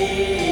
see.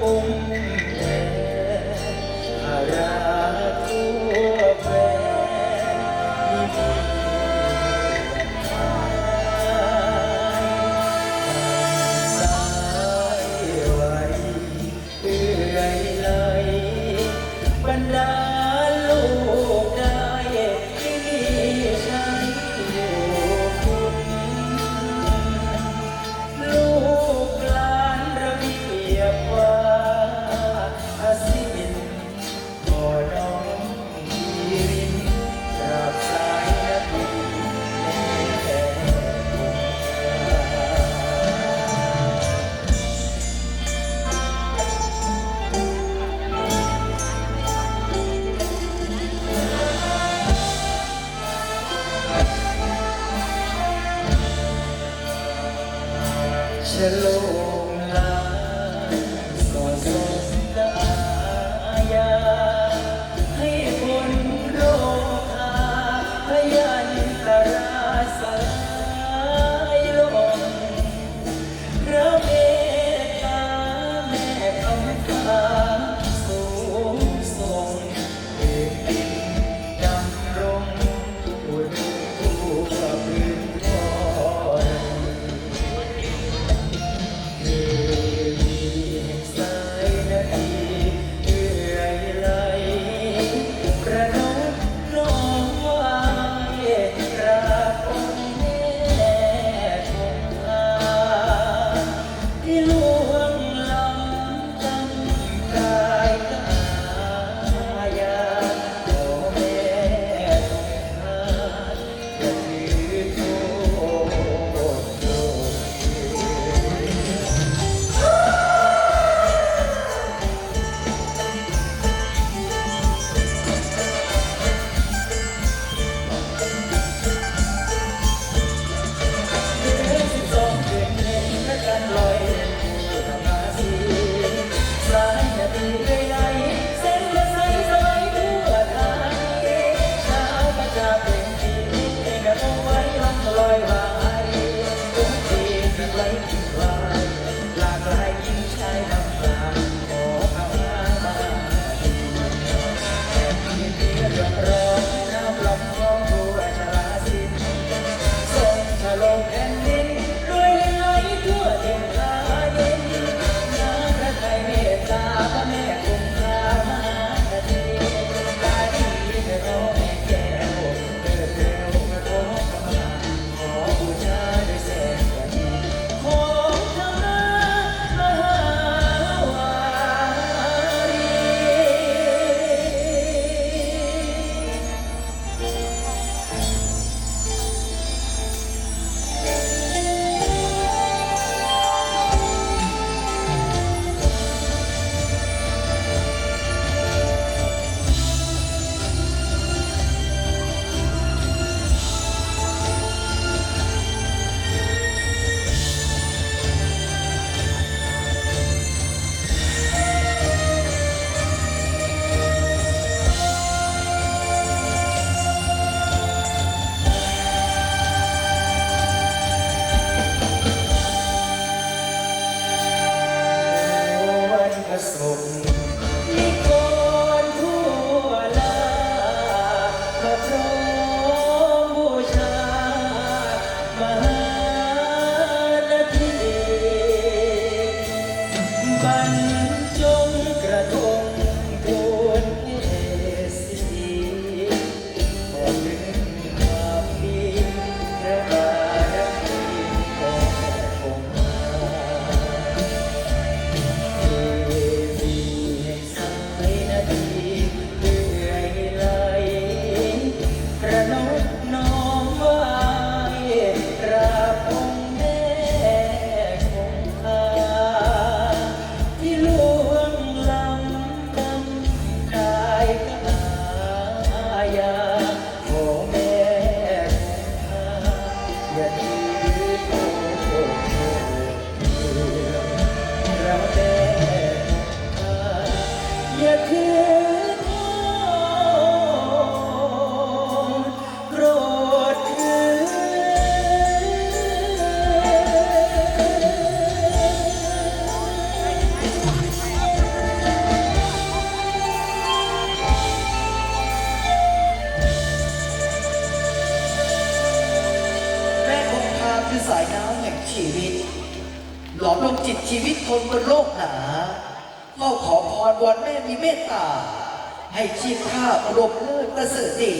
คุ้ Bye. อพรวอนแม่มีเมตตา ให้ชีพข้าอุดมเลิศประเสริฐดี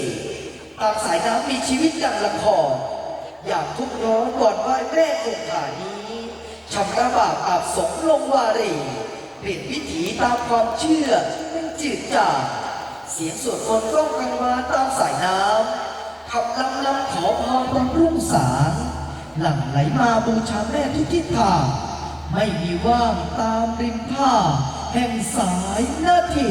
ตามสายน้ำมีชีวิตดังละครอยากทุกร้อนวอนไหว้แม่คงขานี้ชำระบาปอาบสงลงวารีเปลี่ยนวิถีตามความเชื่อเป็นจืดจางเสียงสวดมนต์ก้องกันมาตามสายน้ำขับลำลำขอพรวันรุ่งสางหลั่งไหลมาบูชาแม่ทุกทิศทางไม่มีว่างตามริมท่า แห่งสายนาที